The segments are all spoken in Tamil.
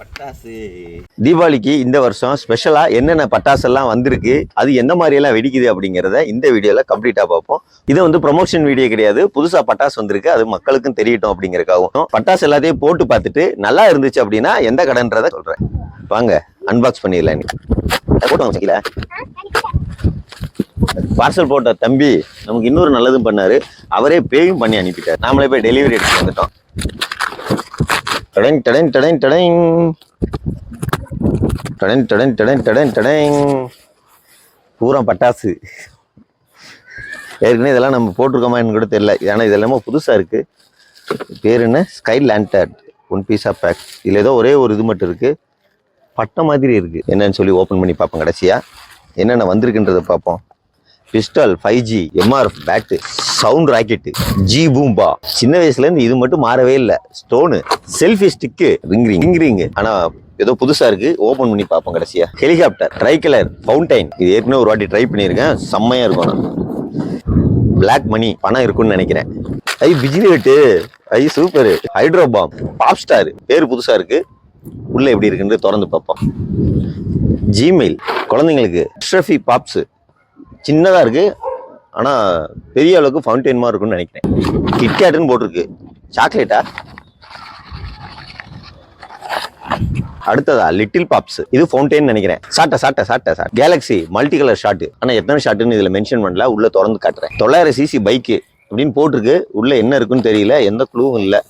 பட்டாசு. தீபாவளிக்கு இந்த வருஷம் ஸ்பெஷலாக என்னென்ன பட்டாசு எல்லாம் வந்திருக்கு அது எந்த மாதிரியெல்லாம் வெடிக்குது அப்படிங்கிறத இந்த வீடியோவில் கம்ப்ளீட்டாக பார்ப்போம். இது வந்து ப்ரொமோஷன் வீடியோ கிடையாது புதுசாக பட்டாசு வந்திருக்கு அது மக்களுக்கும் தெரியட்டும் அப்படிங்கிறக்காகவும் பட்டாசு எல்லாத்தையும் போட்டு பார்த்துட்டு நல்லா இருந்துச்சு அப்படின்னா எந்த கடன்றதை சொல்கிறேன் வாங்க அன்பாக்ஸ் பண்ணிடலாம் நீ போட்டு வாங்க பார்சல் போட்ட தம்பி நமக்கு இன்னொரு நல்லதும் பண்ணாரு. அவரே பேயும் பண்ணி அனுப்பிட்டார். நாமளே போய் டெலிவரி எடுத்து வந்துட்டோம். டடைங் டடைங் டடைங் டடைங் டடைங் டடைங் டடைங் டடைங் டடைங் பூரா பட்டாசு. ஏற்கனவே இதெல்லாம் நம்ம போட்டிருக்கோமான்னு கூட தெரியல. ஏன்னா இது எல்லாமே புதுசாக இருக்குது பேர் என்ன? ஸ்கை லேண்டர்ட் ஒன் பீஸா பேக் இதில் ஏதோ ஒரே ஒரு இது மட்டும் இருக்குது பட்டை மாதிரி இருக்குது என்னன்னு சொல்லி ஓப்பன் பண்ணி பார்ப்போம் கடைசியாக என்னென்ன வந்திருக்குன்றதை பார்ப்போம். Pistol five G MRF bat sound rocket G பூம்பா சின்ன வயசுல இருந்து இது மட்டும் மாறவே இல்லை. Stone selfie stick ring ring ring ring ஆனா ஏதோ புதுசா இருக்கு. ஓபன் பண்ணி பார்ப்போம் கடைசியா. ஹெலிகாப்டர் ட்ரை கலர் ஃபவுண்டைன் இது ஏற்கனவே ஒரு வாட்டி ட்ரை பண்ணியிருக்கேன். செம்மையா இருக்கும் ஆனா பிளாக் மணி பணம் இருக்கும்னு நினைக்கிறேன். ஐ பிஜிலிட்டு ஐ super hydro bomb pop star பேர் புதுசா இருக்கு. உள்ள எப்படி இருக்குன்னு திறந்து பார்ப்போம். ஜிமெயில் குழந்தைங்களுக்கு ஷ்ரஃபி பாப்ஸ் சின்னதாக இருக்குது ஆனால் பெரிய அளவுக்கு ஃபவுண்டைன் மாதிரி இருக்கும்னு நினைக்கிறேன். கிட்கேட்டுன்னு போட்டிருக்கு. சாக்லேட்டா அடுத்ததா லிட்டில் பாப்ஸ் இது ஃபவுண்டைன் நினைக்கிறேன். சாட்ட சாட்டை சாட்டை சாட் கேலக்ஸி மல்டி கலர் ஷாட்டு ஆனால் எத்தனை ஷாட்டுன்னு இதில் மென்ஷன் பண்ணல. உள்ளே திறந்து காட்டுறேன். தொள்ளாயிரம் சிசி பைக்கு அப்படின்னு போட்டிருக்கு. உள்ளே என்ன இருக்குன்னு தெரியல. எந்த குழுவும் இல்லை.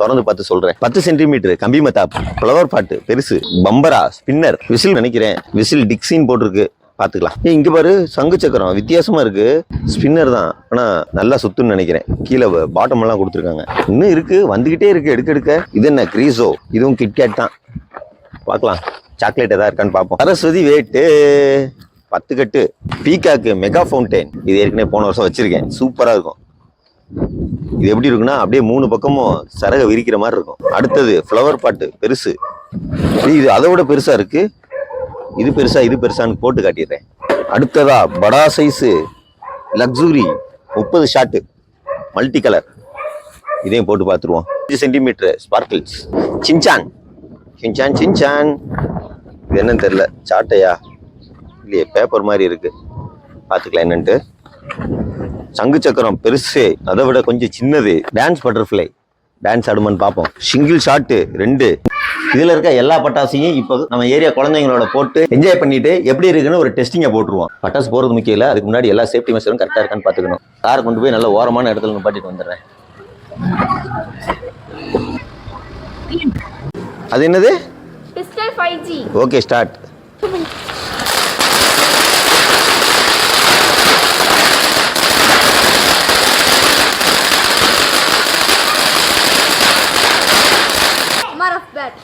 திறந்து பார்த்து சொல்கிறேன் பத்து சென்டிமீட்டர் கம்பி மத்தாப் ஃப்ளவர் பாட்டு பெருசு பம்பரா ஸ்பின்னர் விசில் நினைக்கிறேன். விசில் டிக்ஸின்னு போட்டிருக்கு. பார்த்துக்கலாம். ஏய் இங்க பாரு சங்கு சக்கரம். வித்தியாசமா இருக்கு. ஸ்பின்னர் தான். ஆனா நல்லா சுத்துன்னு நினைக்கிறேன். கீழே பாட்டம் எல்லாம் கொடுத்துருக்காங்க. இன்னும் இருக்கு. வந்துகிட்டே இருக்கு. எடுக்க எடுக்க. இது என்ன கிரீசோ இதுவும் கிட்கேட் தான். பார்க்கலாம். சாக்லேட் எதாவது இருக்கான்னு பார்ப்போம். சரஸ்வதி வேட்டு பத்து கட்டு. பீகாக்கு மெகா ஃபவுண்டைன் இது ஏற்கனவே போன வருஷம் வச்சிருக்கேன். சூப்பராக இருக்கும். இது எப்படி இருக்குன்னா அப்படியே மூணு பக்கமும் சரக விரிக்கிற மாதிரி இருக்கும். அடுத்தது ஃப்ளவர் பாட்டு பெருசு. இது அதை விட பெருசாக இருக்குது இது பெருசா இது பெருசான்னு போட்டு காட்டிடுறேன். அடுத்ததா படா சைஸு லக்ஸுரி முப்பது ஷாட்டு மல்டி கலர் இதையும் போட்டு பார்த்துருவோம். அஞ்சு centimetre sparkles. Shinchan. Shinchan Shinchan. இது என்னன்னு தெரியல. சாட்டையா? இல்லையே பேப்பர் மாதிரி இருக்குது பார்த்துக்கலாம் என்னன்ட்டு. சங்கு சக்கரம் பெருசு. அதை விட கொஞ்சம் சின்னது. Dance butterfly. டான்ஸ் ஆடுமான்னு பார்ப்போம். சிங்கிள் ஷாட்டு ரெண்டு. இதுல இருக்க எல்லா பட்டாசையும் இப்போ நம்ம ஏரியா குழந்தைங்களோட போட்டு என்ஜாய் பண்ணிட்டு எப்படி இருக்குன்னு ஒரு டெஸ்டிங்கை போட்டுருவோம். பட்டாசு போறது முக்கியம் இல்லை. அதுக்கு முன்னாடி எல்லா சேஃப்டி மெஷரும் கரெக்டாக இருக்கான்னு பார்த்துக்கணும். காரை கொண்டு போய் நல்ல ஓரமான இடத்துல நிப்பாட்டிட்டு வந்துடுறேன். அது என்னது? Okay start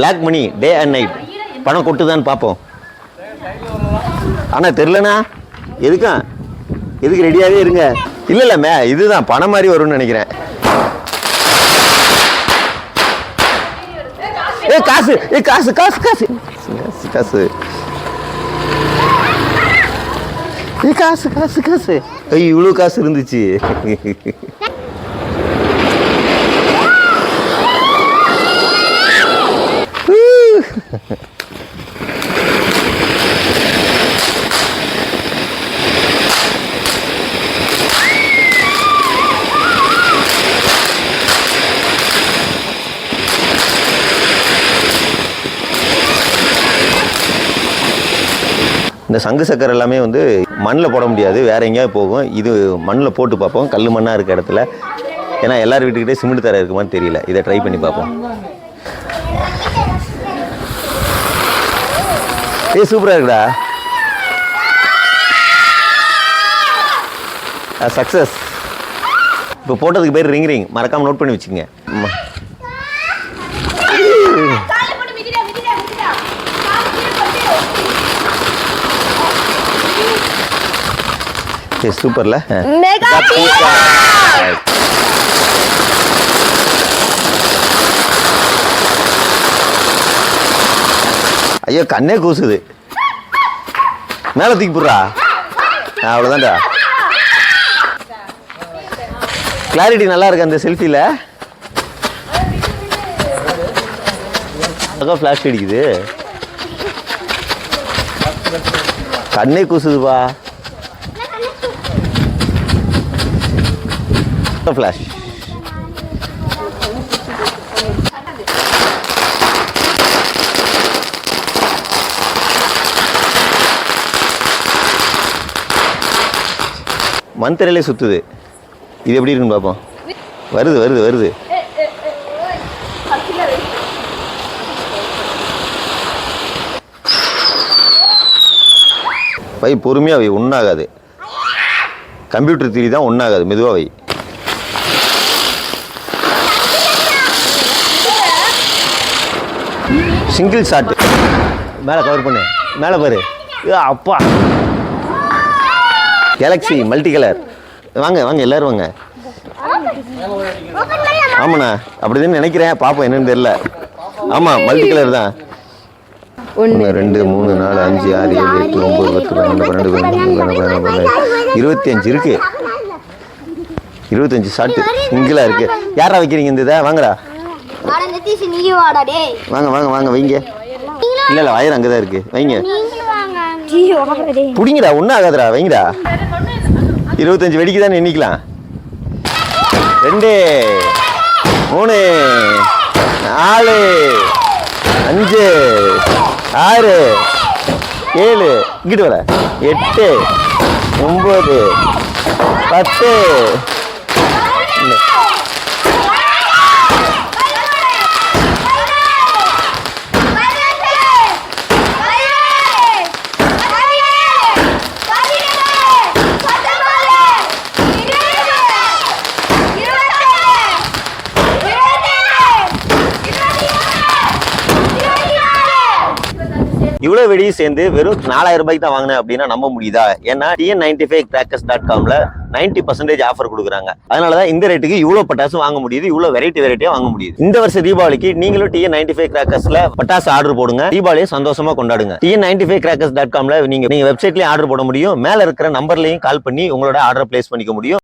black money day and night பணம் கொட்டுதான்னு பார்ப்போம். ஆனால் தெரிலண்ணா? எதுக்கா? எதுக்கு ரெடியாகவே இருங்க. இல்லை இல்லை மே இதுதான். பணம் மாதிரி வரும்னு நினைக்கிறேன். ஏ காசு. ஏ காசு காசு காசு. காசு காசு. ஏ காசு காசு காசு. ஐயோ இவ்வளோ காசு இருந்துச்சு. இந்த சங்கு சக்கரை எல்லாமே வந்து மண்ணில் போட முடியாது. வேற எங்கேயாவது போகும். இது மண்ணில் போட்டு பார்ப்போம். கல் மண்ணாக இருக்க இடத்துல. ஏன்னா எல்லார் வீட்டுக்கிட்டே சிமெண்ட் தர இருக்குமான்னு தெரியல. இதை ட்ரை பண்ணி பார்ப்போம். ஏய் சூப்பராக இருக்குடா. சக்ஸஸ் இப்போ போட்டதுக்கு பேர் ரிங் ரிங் மறக்காம நோட் பண்ணி வச்சுங்க ம- காலை போட்டு மிதிடா மிதிடா மிதிடா கால் கீழே போட்டு சரி சூப்பர்ல மெகா ஐயோ கண்ணே கூசுது. மேலே தூக்கி போடுறா? அவ்வளோதான்டா கிளாரிட்டி நல்லா இருக்கு அந்த செல்ஃபியில் அக்கா ஃப்ளாஷ் அடிக்குது. கண்ணே கூசுதுப்பா. ஃப்ளாஷ் மந்த்ரலே சுற்றுது இது எப்படி இருக்குன்னு பார்ப்போம். வருது வருது வருது. வை பொறுமையாக வை ஒன்றாகாது கம்ப்யூட்டர் திரி தான் ஒன்றாகாது மெதுவாக வை. Single shot. மேலே கவர் பண்ணு. மேலே பாரு. அப்பா. கேலக்ஸி மல்டி கலர் வாங்க வாங்க எல்லாரும் வாங்க. ஆமாண்ணா அப்படிதான் நினைக்கிறேன். பாப்போம் என்னன்னு தெரியல. ஆமாம் மல்டி கலர் தான். ஒன்று ரெண்டு மூணு நாலு அஞ்சு ஆறு ஏழு எட்டு ஒம்பது பத்து பன்னெண்டு பன்னெண்டு இருபத்தி அஞ்சு இருக்கு. இருபத்தஞ்சு ஷாட்டு சிங்கிளாக இருக்கு. யாரா வைக்கிறீங்க இந்த இதை? வாங்கடா. வாங்க வாங்க வாங்க வைங்க. இல்லை இல்லை வயர் அங்கே தான் இருக்கு. வைங்க நீங்களும் வாங்க ஜி வாடா டேய் பிடிங்கடா ஒன்றும் ஆகாதுடா வைங்கடா இருபத்தஞ்சு வெடிக்கு தானே எண்ணிக்கலாம். ரெண்டு மூணு நாலு அஞ்சு ஆறு ஏழு. இங்கிட்டு வர. எட்டு ஒம்பது பத்து இவ்வளோ வெடியும் சேர்ந்து வெறும் நாலாயிரம் ரூபாய்க்கு தான் வாங்கினேன் அப்படின்னா நம்ப முடியுதா? ஏன்னா TN ninety five crackers dot காம்ல ninety percentage offer கொடுக்குறாங்க. அதனால தான் இந்த ரேட்டுக்கு இவ்வளோ பட்டாசு வாங்க முடியுது இவ்வளோ வெரைட்டி வெரைட்டியாக வாங்க முடியுது. இந்த வருஷம் தீபாவளிக்கு நீங்களும் டிஎன் நைன்டி ஃபைவ் கிராக்கர்ஸ்ல பட்டாசு ஆர்டர் போடுங்க. தீபாவளியை சந்தோஷமா கொண்டாடுங்க. TN ninety five crackers dot காம்ல நீங்க நீங்க வெப்சைட்லயும் ஆர்டர் போட முடியும். மேல இருக்கிற நம்பர்லயும் கால் பண்ணி உங்களோட ஆர்டர் பிளேஸ் பண்ணிக்க முடியும்.